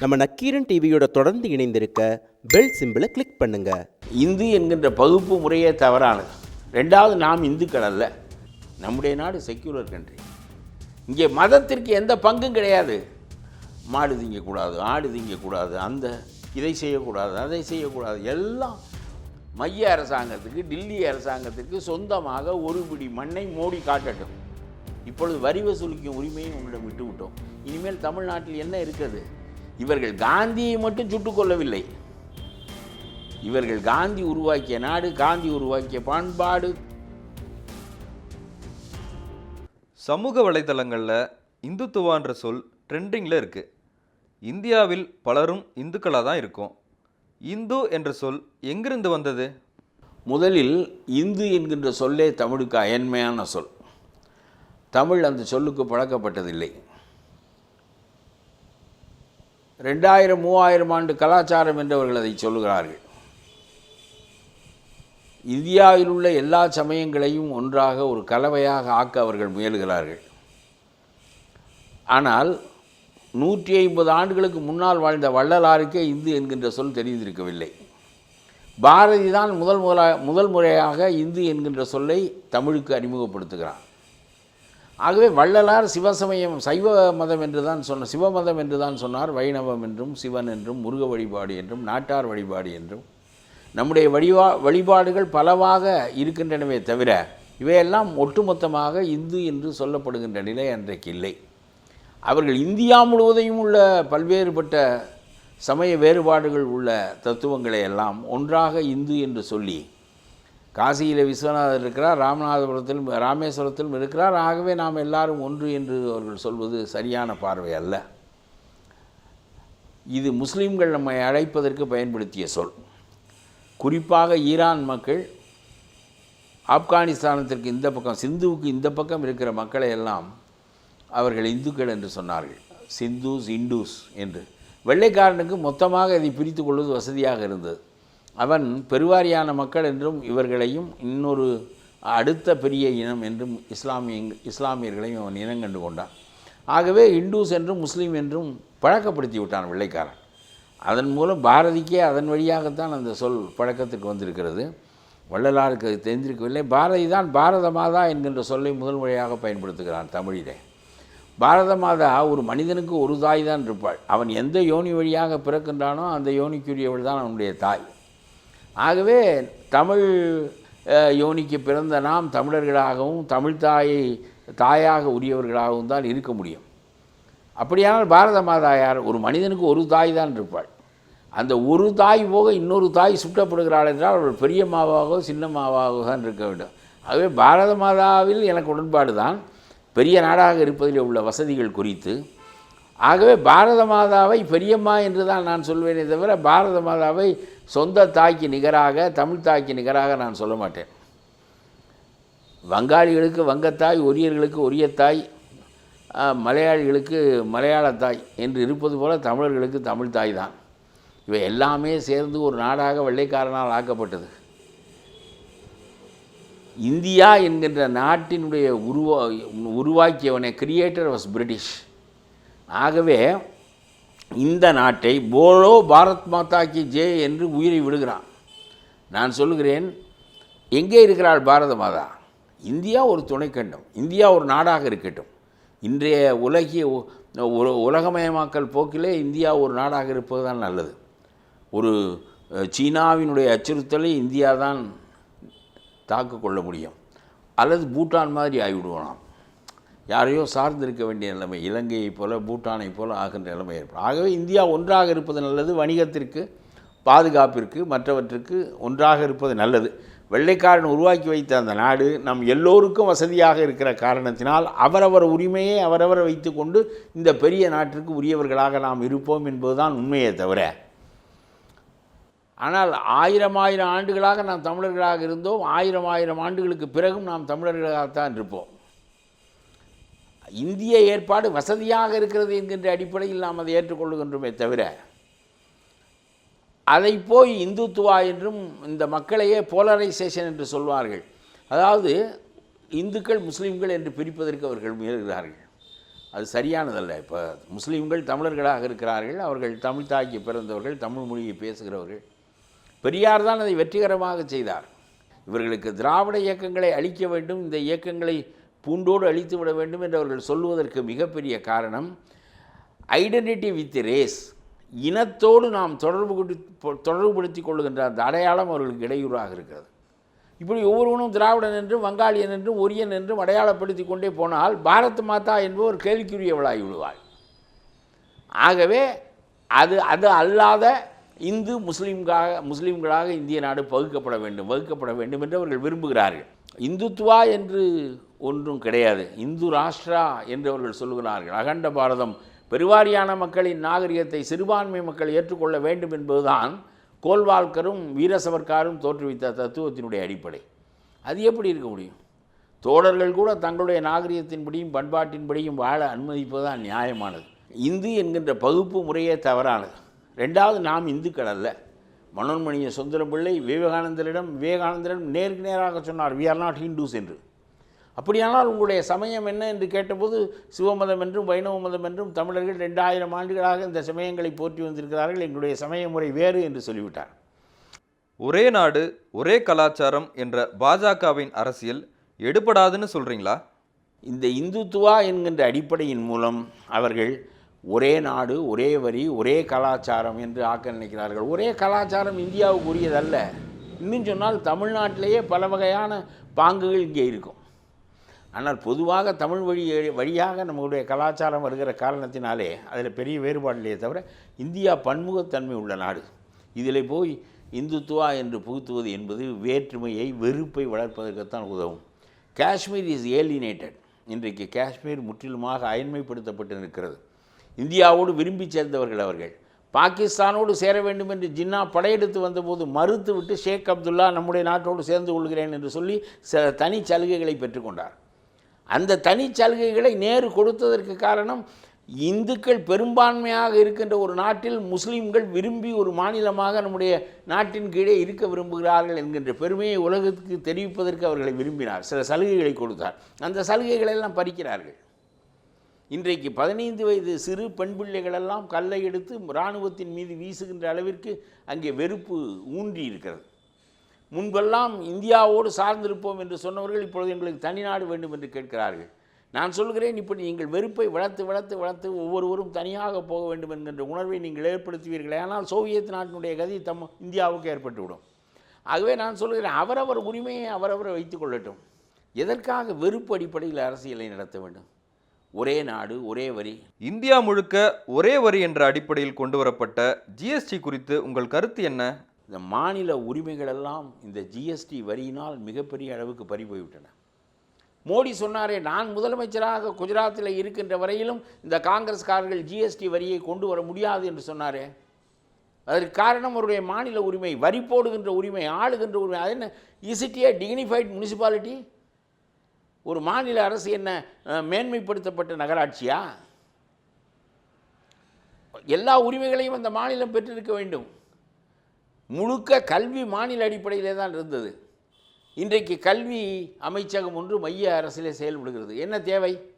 நம்ம நக்கீரன் டிவியோட தொடர்ந்து இணைந்திருக்க பெல் சிம்பிளை கிளிக் பண்ணுங்க. இந்து என்கின்ற பகுப்பு முறையே தவறானது. ரெண்டாவது நாம் இந்துக்கள் அல்ல. நம்முடைய நாடு செக்யூலர் கண்ட்ரி இங்கே மதத்திற்கு எந்த பங்கும் கிடையாது. மாடு திங்கக்கூடாது ஆடு திங்கக்கூடாது அந்த இதை செய்யக்கூடாது அதை செய்யக்கூடாது. எல்லாம் மைய அரசாங்கத்துக்கு டில்லி அரசாங்கத்துக்கு சொந்தமாக ஒரு பிடி மண்ணை மோடி காட்டட்டும். இப்பொழுது வரி வசூலிக்கும் உரிமையும் உங்களிடம் விட்டு விட்டோம் இனிமேல் தமிழ்நாட்டில் என்ன இருக்கிறது? இவர்கள் காந்தியை மட்டும் சுட்டுக் கொல்லவில்லை இவர்கள் காந்தி உருவாக்கிய நாடு காந்தி உருவாக்கிய பண்பாடு. சமூக வலைதளங்களில் இந்துத்துவான்ற சொல் ட்ரெண்டிங்கில் இருக்குது இந்தியாவில் பலரும் இந்துக்களாக தான் இருக்கோம். இந்து என்ற சொல் எங்கிருந்து வந்தது? முதலில் இந்து என்கின்ற சொல்லே தமிழுக்கு அயன்மையான சொல். தமிழ் அந்த சொல்லுக்கு பழக்கப்பட்டதில்லை. ரெண்டாயிரம் மூவாயிரம் ஆண்டு கலாச்சாரம் என்றவர்கள் அதை சொல்லுகிறார்கள். இந்தியாவில் உள்ள எல்லா சமயங்களையும் ஒன்றாக ஒரு கலவையாக ஆக்க அவர்கள் முயல்கிறார்கள். ஆனால் நூற்றி ஐம்பது ஆண்டுகளுக்கு முன்னால் வாழ்ந்த வள்ளலாருக்கே இந்து என்கின்ற சொல் தெரிந்திருக்கவில்லை. பாரதி தான் முதல் முதலாக முதல் முறையாக இந்து என்கின்ற சொல்லை தமிழுக்கு அறிமுகப்படுத்துகிறார் ஆகவே வள்ளலார் சிவசமயம் சைவ மதம் என்று தான் சொன்ன சிவமதம் என்று தான் சொன்னார் வைணவம் என்றும் சிவன் என்றும் முருக வழிபாடு என்றும் நாட்டார் வழிபாடு என்றும். நம்முடைய வழிபா வழிபாடுகள் பலவாக இருக்கின்றனவே தவிர இவையெல்லாம் ஒட்டுமொத்தமாக இந்து என்று சொல்லப்படுகின்ற நிலை அன்றைக்கு இல்லை. அவர்கள் இந்தியா முழுவதையும் உள்ள பல்வேறுபட்ட சமய வேறுபாடுகள் உள்ள தத்துவங்களை எல்லாம் ஒன்றாக இந்து என்று சொல்லி காசியில் விஸ்வநாதர் இருக்கிறார் ராமநாதபுரத்திலும் ராமேஸ்வரத்திலும் இருக்கிறார். ஆகவே நாம் எல்லாரும் ஒன்று என்று அவர்கள் சொல்வது சரியான பார்வை அல்ல. இது முஸ்லீம்கள் நம்மை அழைப்பதற்கு பயன்படுத்திய சொல். குறிப்பாக ஈரான் மக்கள் ஆப்கானிஸ்தானத்திற்கு இந்த பக்கம் சிந்துவுக்கு இந்த பக்கம் இருக்கிற மக்களை எல்லாம் அவர்கள் இந்துக்கள் என்று சொன்னார்கள். சிந்துஸ் இண்டூஸ் என்று. வெள்ளைக்காரனுக்கு மொத்தமாக இதை பிரித்து கொள்வது வசதியாக இருந்தது. அவன் பெருவாரியான மக்கள் என்றும் இவர்களையும் இன்னொரு அடுத்த பெரிய இனம் என்றும் இஸ்லாமிய இஸ்லாமியர்களையும் அவன் இனங்கண்டு கொண்டான். ஆகவே இண்டூஸ் என்றும் முஸ்லீம் என்றும் பழக்கப்படுத்தி விட்டான் வெள்ளைக்காரன். அதன் மூலம் பாரதிக்கே அதன் வழியாகத்தான் அந்த சொல் பழக்கத்துக்கு வந்திருக்கிறது. வள்ளலாருக்கு அது தெரிந்திருக்கவில்லை. பாரதி தான் பாரத மாதா என்கின்ற சொல்லை முதல் முறையாக பயன்படுத்துகிறான் தமிழிலே. பாரத மாதா ஒரு மனிதனுக்கு ஒரு தாய் தான் இருப்பாள். அவன் எந்த யோனி வழியாக பிறக்கின்றானோ அந்த யோனிக்குரியவள் தான் அவனுடைய தாய். ஆகவே தமிழ் யோனிக்கு பிறந்த நாம் தமிழர்களாகவும் தமிழ் தாயை தாயாக உரியவர்களாகவும் தான் இருக்க முடியும். அப்படியானால் பாரத மாதா யார்? ஒரு மனிதனுக்கு ஒரு தாய் தான் இருப்பாள். அந்த ஒரு தாய் போக இன்னொரு தாய் சுட்டப்படுகிறாள் என்றால் அவள் பெரிய மாவாகவோ சின்ன மாவாகவோ தான் இருக்க வேண்டும். ஆகவே பாரத மாதாவில் எனக்கு உடன்பாடு தான். பெரிய நாடாக இருப்பதில் உள்ள வசதிகள் குறித்து ஆகவே பாரத மாதாவை பெரியம்மா என்று தான் நான் சொல்வேனே தவிர பாரத மாதாவை சொந்த தாய்க்கு நிகராக தமிழ் தாய்க்கு நிகராக நான் சொல்ல மாட்டேன். வங்காளிகளுக்கு வங்கத்தாய் ஒரியர்களுக்கு ஒரியத்தாய் தாய் மலையாளிகளுக்கு மலையாளத்தாய் என்று இருப்பது போல தமிழர்களுக்கு தமிழ் தாய் தான். இவை எல்லாமே சேர்ந்து ஒரு நாடாக வெள்ளைக்காரனால் ஆக்கப்பட்டது. இந்தியா என்கின்ற நாட்டினுடைய உருவா உருவாக்கியவனை கிரியேட்டர் வாஸ் பிரிட்டிஷ் ஆகவே இந்த நாட்டை போலோ பாரத் மாதா கி ஜே என்று உயிரை விடுகிறான். நான் சொல்லுகிறேன் எங்கே இருக்கிறாள் பாரத மாதா? இந்தியா ஒரு துணைக்கண்டம் இந்தியா ஒரு நாடாக இருக்கட்டும். இன்றைய உலகிய உலகமயமாக்கல் போக்கிலே இந்தியா ஒரு நாடாக இருப்பது தான் நல்லது. ஒரு சீனாவினுடைய அச்சுறுத்தலை இந்தியா தான் தாக்கு கொள்ள முடியும். அல்லது பூட்டான் மாதிரி ஆகிவிடுவோம் யாரையோ சார்ந்திருக்க வேண்டிய நிலைமை இலங்கையைப் போல பூட்டானைப் போல ஆகின்ற நிலைமை ஏற்படும். ஆகவே இந்தியா ஒன்றாக இருப்பது நல்லது வணிகத்திற்கு பாதுகாப்பிற்கு மற்றவற்றுக்கு ஒன்றாக இருப்பது நல்லது. வெள்ளைக்காரன் உருவாக்கி வைத்த அந்த நாடு நம் எல்லோருக்கும் வசதியாக இருக்கிற காரணத்தினால் அவரவர் உரிமையை அவரவர் வைத்துக்கொண்டு இந்த பெரிய நாட்டிற்கு உரியவர்களாக நாம் இருப்போம் என்பதுதான் உண்மையே தவிர. ஆனால் ஆயிரம் ஆயிரம் ஆண்டுகளாக நாம் தமிழர்களாக இருந்தோம் ஆயிரம் ஆயிரம் ஆண்டுகளுக்கு பிறகும் நாம் தமிழர்களாகத்தான் இருப்போம். இந்திய ஏற்பாடு வசதியாக இருக்கிறது என்கின்ற அடிப்படையில் நாம் அதை ஏற்றுக்கொள்ளுகின்றோமே தவிர அதை போய் இந்துத்துவா என்றும் இந்த மக்களையே போலரைசேஷன் என்று சொல்வார்கள். அதாவது இந்துக்கள் முஸ்லீம்கள் என்று பிரிப்பதற்கு அவர்கள் முயல்கிறார்கள். அது சரியானதல்ல. இப்போ முஸ்லீம்கள் தமிழர்களாக இருக்கிறார்கள் அவர்கள் தமிழ் தாக்கி பிறந்தவர்கள் தமிழ் மொழியை பேசுகிறவர்கள். பெரியார் தான் அதை வெற்றிகரமாக செய்தார். இவர்களுக்கு திராவிட இயக்கங்களை அழிக்க வேண்டும். இந்த இயக்கங்களை பூண்டோடு அழித்து விட வேண்டும் என்று அவர்கள் சொல்லுவதற்கு மிகப்பெரிய காரணம் ஐடென்டிட்டி வித் ரேஸ் இனத்தோடு நாம் தொடர்பு கொடு- தொடர்புபடுத்திக் கொள்ளுகின்ற அந்த அடையாளம் அவர்களுக்கு இடையூறாக இருக்கிறது. இப்படி ஒவ்வொருவனும் திராவிடன் என்றும் வங்காளியன் என்றும் ஒரியன் என்றும் அடையாளப்படுத்தி கொண்டே போனால் பாரத் மாதா என்பவர் கேள்விக்குரியவளாகி விடுவாள் ஆகவே அது அது அல்லாத இந்து முஸ்லீம்காக முஸ்லீம்களாக இந்திய நாடு பகுக்கப்பட வேண்டும் வகுக்கப்பட வேண்டும் என்று அவர்கள் விரும்புகிறார்கள். இந்துத்துவா என்று ஒன்றும் கிடையாது. இந்து ராஷ்டிரா என்று அவர்கள் சொல்லுகிறார்கள் அகண்ட பாரதம். பெருவாரியான மக்களின் நாகரிகத்தை சிறுபான்மை மக்கள் ஏற்றுக்கொள்ள வேண்டும் என்பதுதான் கோல்வால்கரும் வீரசவர்காரும் தோற்றுவித்த தத்துவத்தினுடைய அடிப்படை. அது எப்படி இருக்க முடியும்? தோழர்கள் கூட தங்களுடைய நாகரிகத்தின்படியும் பண்பாட்டின்படியும் வாழ அனுமதிப்பதுதான் நியாயமானது. இந்து என்கின்ற பகுப்பு முறையே தவறானது. ரெண்டாவது நாம் இந்துக்கள் அல்ல. மனோன்மணிய சுந்தரம் பிள்ளை விவேகானந்தரிடம் விவேகானந்தரிடம் நேருக்கு நேராக சொன்னார் வி ஆர் நாட் ஹிந்துஸ் என்று. அப்படியானால் உங்களுடைய சமயம் என்ன என்று கேட்டபோது சிவமதம் என்றும் வைணவ மதம் என்றும் தமிழர்கள் ரெண்டாயிரம் ஆண்டுகளாக இந்த சமயங்களை போற்றி வந்திருக்கிறார்கள். எங்களுடைய சமய முறை வேறு என்று சொல்லிவிட்டார். ஒரே நாடு ஒரே கலாச்சாரம் என்ற பாஜகவின் அரசியல் எடுபடாதுன்னு சொல்றீங்களா? இந்த இந்துத்துவா என்கின்ற அடிப்படையின் மூலம் அவர்கள் ஒரே நாடு ஒரே வரி ஒரே கலாச்சாரம் என்று ஆக்க நினைக்கிறார்கள். ஒரே கலாச்சாரம் இந்தியாவுக்கு உரியதல்ல இன்னும் சொன்னால் தமிழ்நாட்டிலேயே பல வகையான பாங்குகள் இங்கே இருக்கும். ஆனால் பொதுவாக தமிழ் வழி வழியாக நம்மளுடைய கலாச்சாரம் வருகிற காரணத்தினாலே அதில் பெரிய வேறுபாடு இல்லையே தவிர இந்தியா பன்முகத்தன்மை உள்ள நாடு. இதில் போய் இந்துத்துவா என்று புகுத்துவது என்பது வேற்றுமையை வெறுப்பை வளர்ப்பதற்குத்தான் உதவும். காஷ்மீர் இஸ் ஏலினேட்டட் இன்றைக்கு காஷ்மீர் முற்றிலுமாக அயன்மைப்படுத்தப்பட்டு நிற்கிறது இந்தியாவோடு விரும்பி சேர்ந்தவர்கள் அவர்கள். பாகிஸ்தானோடு சேர வேண்டும் என்று ஜின்னா படையெடுத்து வந்தபோது மறுத்துவிட்டு ஷேக் அப்துல்லா நம்முடைய நாட்டோடு சேர்ந்து கொள்கிறேன் என்று சொல்லி சில தனி சலுகைகளை பெற்றுக்கொண்டார் அந்த தனி சலுகைகளை நேரு கொடுத்ததற்கு காரணம் இந்துக்கள் பெரும்பான்மையாக இருக்கின்ற ஒரு நாட்டில் முஸ்லீம்கள் விரும்பி ஒரு மாநிலமாக நம்முடைய நாட்டின் கீழே இருக்க விரும்புகிறார்கள் என்கின்ற பெருமையை உலகத்துக்கு தெரிவிப்பதற்கு அவர்களை விரும்பினார். சில சலுகைகளை கொடுத்தார். அந்த சலுகைகளை எல்லாம் பறிக்கிறார்கள். இன்றைக்கு பதினைந்து வயது சிறு பெண் பிள்ளைகளெல்லாம் கல்லை எடுத்து இராணுவத்தின் மீது வீசுகின்ற அளவிற்கு அங்கே வெறுப்பு ஊன்றி இருக்கிறது. முன்பெல்லாம் இந்தியாவோடு சார்ந்திருப்போம் என்று சொன்னவர்கள் இப்பொழுது எங்களுக்கு தனிநாடு வேண்டும் என்று கேட்கிறார்கள். நான் சொல்கிறேன் இப்படி நீங்கள் வெறுப்பை வளர்த்து வளர்த்து வளர்த்து ஒவ்வொருவரும் தனியாக போக வேண்டும் என்கின்ற உணர்வை நீங்கள் ஏற்படுத்துவீர்களே ஆனால் சோவியத் நாட்டினுடைய கதி தம் இந்தியாவுக்கு ஏற்பட்டுவிடும். ஆகவே நான் சொல்கிறேன் அவரவர் உரிமையை அவரவர் வைத்துக் கொள்ளட்டும். எதற்காக வெறுப்பு அடிப்படையில் அரசியலை நடத்த வேண்டும்? ஒரே நாடு ஒரே வரி. இந்தியா முழுக்க ஒரே வரி என்ற அடிப்படையில் கொண்டு வரப்பட்ட ஜிஎஸ்டி குறித்து உங்கள் கருத்து என்ன? இந்த மாநில உரிமைகளெல்லாம் இந்த ஜிஎஸ்டி வரியினால் மிகப்பெரிய அளவுக்கு பறி போய்விட்டன மோடி சொன்னாரே நான் முதலமைச்சராக குஜராத்தில் இருக்கின்ற வரையிலும் இந்த காங்கிரஸ்காரர்கள் ஜிஎஸ்டி வரியை கொண்டு வர முடியாது என்று சொன்னாரே. அதற்கு காரணம் அவருடைய மாநில உரிமை வரி போடுகின்ற உரிமை ஆளுகின்ற உரிமை அது என்ன? இசிட்டியே டிக்னிஃபைட் முனிசிபாலிட்டி ஒரு மாநில அரசு என்ன மேன்மைப்படுத்தப்பட்ட நகராட்சியா? எல்லா உரிமைகளையும் அந்த மாநிலம் பெற்றிருக்க வேண்டும். முழுக்க கல்வி மாநில அடிப்படையிலே தான் இருந்தது. இன்றைக்கு கல்வி அமைச்சகம் ஒன்று மைய அரசிலே செயல்படுகிறது. என்ன தேவை?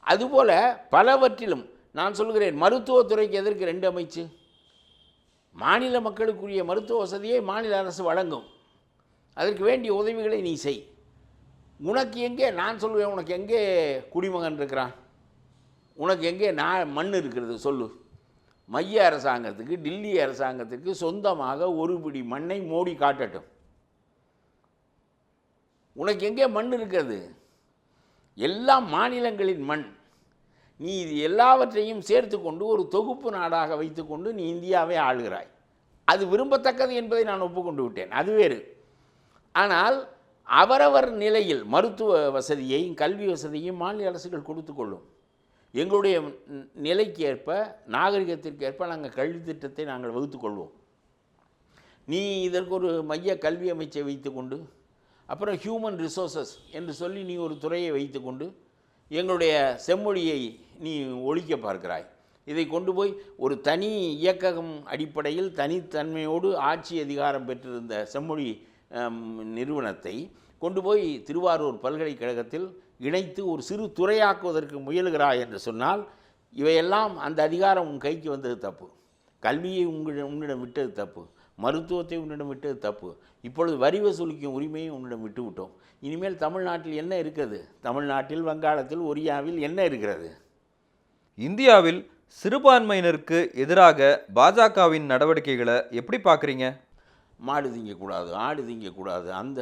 அதுபோல் பலவற்றிலும் நான் சொல்கிறேன் மருத்துவத்துறைக்கு எதற்கு ரெண்டு அமைச்சு? மாநில மக்களுக்குரிய மருத்துவ வசதியை மாநில அரசு வழங்கும். அதற்கு வேண்டிய உதவிகளை நீ செய். உனக்கு எங்கே நான் சொல்லுவேன் உனக்கு எங்கே குடிமகன் இருக்கிறான்? உனக்கு எங்கே நான் மண் இருக்கிறது சொல்லு. மைய அரசாங்கத்துக்கு டில்லி அரசாங்கத்துக்கு சொந்தமாக ஒரு பிடி மண்ணை மோடி காட்டட்டும். உனக்கு எங்கே மண் இருக்கிறது எல்லா மாநிலங்களின் மண். நீ இது எல்லாவற்றையும் சேர்த்து கொண்டு ஒரு தொகுப்பு நாடாக வைத்துக்கொண்டு நீ இந்தியாவை ஆளுகிறாய். அது விரும்பத்தக்கது என்பதை நான் ஒப்புக்கொண்டு விட்டேன். அது வேறு. ஆனால் அவரவர் நிலையில் மருத்துவ வசதியையும் கல்வி வசதியையும் மாநில அரசுகள் கொடுத்து கொள்ளும். எங்களுடைய நிலைக்கு ஏற்ப நாகரிகத்திற்கு ஏற்ப நாங்கள் கல்வி திட்டத்தை நாங்கள் வகுத்து கொள்வோம். நீ இதற்கு ஒரு மைய கல்வி அமைச்சை வைத்துக்கொண்டு அப்புறம் ஹியூமன் ரிசோர்சஸ் என்று சொல்லி நீ ஒரு துறையை வைத்துக்கொண்டு எங்களுடைய செம்மொழியை நீ ஒழிக்க பார்க்கிறாய். இதை கொண்டு போய் ஒரு தனி இயக்ககம் அடிப்படையில் தனித்தன்மையோடு ஆட்சி அதிகாரம் பெற்றிருந்த செம்மொழி நிறுவனத்தை கொண்டு போய் திருவாரூர் பல்கலைக்கழகத்தில் இணைத்து ஒரு சிறு துறையாக்குவதற்கு முயலுகிறாய் என்று சொன்னால் இவையெல்லாம் அந்த அதிகாரம் உன் கைக்கு வந்தது தப்பு. கல்வியை உங்களிடம் உன்னிடம் விட்டது தப்பு. மருத்துவத்தை உன்னிடம் விட்டது தப்பு. இப்பொழுது வரி வசூலிக்கும் உரிமையை உன்னிடம் விட்டு விட்டோம். இனிமேல் தமிழ்நாட்டில் என்ன இருக்கிறது? தமிழ்நாட்டில் வங்காளத்தில் ஒரியாவில் என்ன இருக்கிறது? இந்தியாவில் சிறுபான்மையினருக்கு எதிராக பாஜகவின் நடவடிக்கைகளை எப்படி பார்க்குறீங்க? மாடு திங்கக்கூடாது ஆடு திங்கக்கூடாது அந்த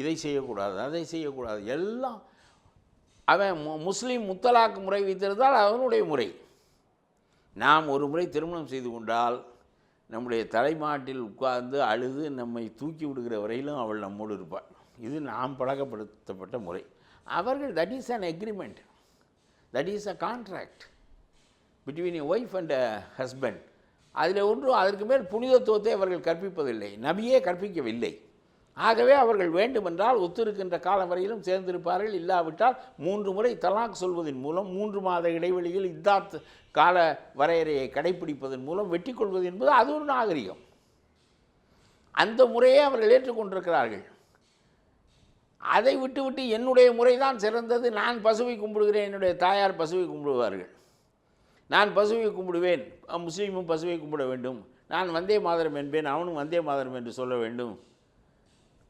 இதை செய்யக்கூடாது அதை செய்யக்கூடாது எல்லாம் அவன் மு- முஸ்லீம் முத்தலாக் முறை வைத்திருந்தால் அவனுடைய முறை. நாம் ஒரு முறை திருமணம் செய்து கொண்டால் நம்முடைய தலைமாட்டில் உட்கார்ந்து அழுது நம்மை தூக்கி விடுகிற வரையிலும் அவள் நம்மோடு இருப்பாள். இது நாம் பழக்கப்படுத்தப்பட்ட முறை. அவர்கள் that is an agreement that is a contract between a wife and a husband அதில் ஒன்றும் அதற்கு மேல் புனிதத்துவத்தை அவர்கள் கற்பிப்பதில்லை. நபியே கற்பிக்கவில்லை. ஆகவே அவர்கள் வேண்டுமென்றால் ஒத்திருக்கின்ற காலம் வரையிலும் சேர்ந்திருப்பார்கள். இல்லாவிட்டால் மூன்று முறை தலாக் சொல்வதன் மூலம் மூன்று மாத இடைவெளியில் இத்தாத் கால வரையறையை கடைப்பிடிப்பதன் மூலம் வெட்டி கொள்வது என்பது அது ஒரு நாகரிகம். அந்த முறையை அவர்கள் ஏற்றுக்கொண்டிருக்கிறார்கள். அதை விட்டுவிட்டு என்னுடைய முறைதான் சிறந்தது. நான் பசுவை கும்பிடுகிறேன். என்னுடைய தாயார் பசுவை கும்பிடுவார்கள். நான் பசுவை கும்பிடுவேன். முஸ்லீமும் பசுவை கும்பிட வேண்டும். நான் வந்தே மாதரம் என்பேன். அவனும் வந்தே மாதரம் என்று சொல்ல வேண்டும்.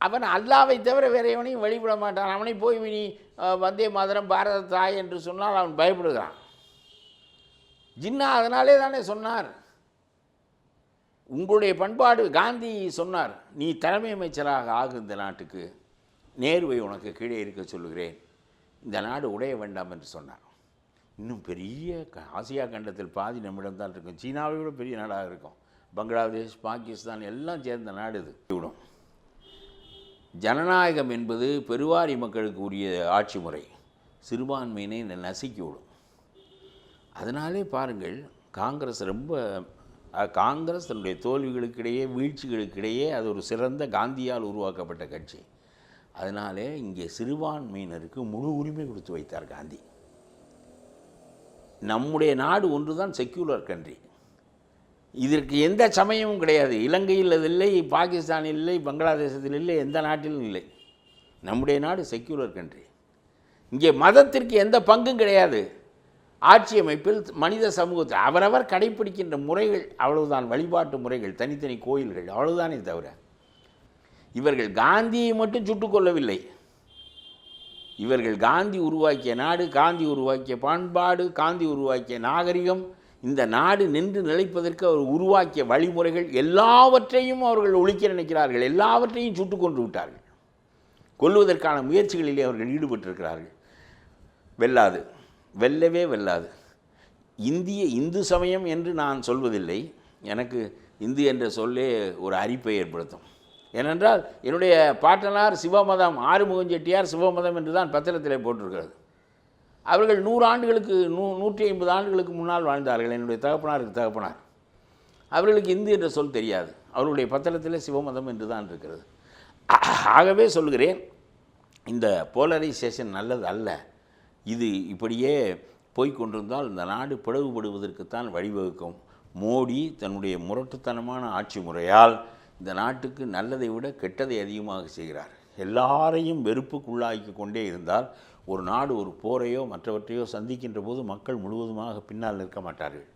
அவன் அல்லாவை தவிர வேற எவனையும் வழிபட மாட்டான். அவனை போய் நீ வந்தே மாதரம் பாரத தாய் என்று சொன்னால் அவன் பயப்படுகிறான். ஜின்னா அதனாலே தானே சொன்னார். உங்களுடைய பண்பாடு காந்தி சொன்னார் நீ தலைமை அமைச்சராக ஆகு இந்த நாட்டுக்கு. நேருவை உனக்கு கீழே இருக்க சொல்லுகிறேன். இந்த நாடு உடைய வேண்டாம் என்று சொன்னார். இன்னும் பெரிய க- ஆசியா கண்டத்தில் பாதி நம்மிடம் தான் இருக்கும். சீனாவை விட பெரிய நாடாக இருக்கும். பங்களாதேஷ் பாகிஸ்தான் எல்லாம் சேர்ந்த நாடு இது. விடும் ஜனநாயகம் என்பது பெருவாரி மக்களுக்கு உரிய ஆட்சி முறை. சிறுபான்மையினை நசுக்கிவிடும். நசுக்கி விடும் அதனாலே பாருங்கள் காங்கிரஸ் ரொம்ப காங்கிரஸ் தன்னுடைய தோல்விகளுக்கிடையே வீழ்ச்சிகளுக்கிடையே அது ஒரு சிறந்த காந்தியால் உருவாக்கப்பட்ட கட்சி. அதனாலே இங்கே சிறுபான்மையினருக்கு முழு உரிமை கொடுத்து வைத்தார் காந்தி. நம்முடைய நாடு ஒன்று தான் செக்யூலர் கண்ட்ரி இதற்கு எந்த சமயமும் கிடையாது. இலங்கையில் அது இல்லை பாகிஸ்தானில் இல்லை பங்களாதேசத்தில் இல்லை எந்த நாட்டிலும் இல்லை. நம்முடைய நாடு செக்யூலர் கண்ட்ரி இங்கே மதத்திற்கு எந்த பங்கும் கிடையாது. ஆட்சி அமைப்பில் மனித சமூகத்தை அவரவர் கடைப்பிடிக்கின்ற முறைகள் அவ்வளவுதான். வழிபாட்டு முறைகள் தனித்தனி கோயில்கள் அவ்வளவுதானே தவிர. இவர்கள் காந்தியை மட்டும் சுட்டுக்கொள்ளவில்லை இவர்கள் காந்தி உருவாக்கிய நாடு காந்தி உருவாக்கிய பண்பாடு காந்தி உருவாக்கிய நாகரிகம் இந்த நாடு நின்று நிலைப்பதற்கு அவர் உருவாக்கிய வழிமுறைகள் எல்லாவற்றையும் அவர்கள் ஒழிக்க நினைக்கிறார்கள். எல்லாவற்றையும் சுட்டுக் கொன்று விட்டார்கள். கொல்லுவதற்கான முயற்சிகளிலே அவர்கள் ஈடுபட்டிருக்கிறார்கள். வெல்லாது. வெல்லவே வெல்லாது. இந்திய இந்து சமயம் என்று நான் சொல்வதில்லை. எனக்கு இந்து என்ற சொல்லே ஒரு அரிப்பை ஏற்படுத்தும். ஏனென்றால் என்னுடைய பாட்டனார் சிவமதம் ஆறுமுகம் செட்டியார் சிவமதம் என்று தான் பத்திரத்தில் போட்டிருக்கிறது. அவர்கள் நூறு ஆண்டுகளுக்கு நூ நூற்றி ஐம்பது ஆண்டுகளுக்கு முன்னால் வாழ்ந்தார்கள். என்னுடைய தகப்பனாருக்கு தகப்பனார். அவர்களுக்கு இந்து என்ற சொல் தெரியாது. அவர்களுடைய பத்திரத்தில் சிவமதம் என்று தான் இருக்கிறது. ஆகவே சொல்கிறேன் இந்த போலரைசேஷன் நல்லது அல்ல. இது இப்படியே போய்கொண்டிருந்தால் இந்த நாடு பிளவுபடுவதற்குத்தான் வழிவகுக்கும். மோடி தன்னுடைய முரட்டுத்தனமான ஆட்சி முறையால் இந்த நாட்டுக்கு நல்லதை விட கெட்டதை அதிகமாக செய்கிறார். எல்லாரையும் வெறுப்புக்குள்ளாக்கி கொண்டே இருந்தால் ஒரு நாடு ஒரு போரையோ மற்றவற்றையோ சந்திக்கின்ற போது மக்கள் முழுவதுமாக பின்னால் நிற்க மாட்டார்கள்.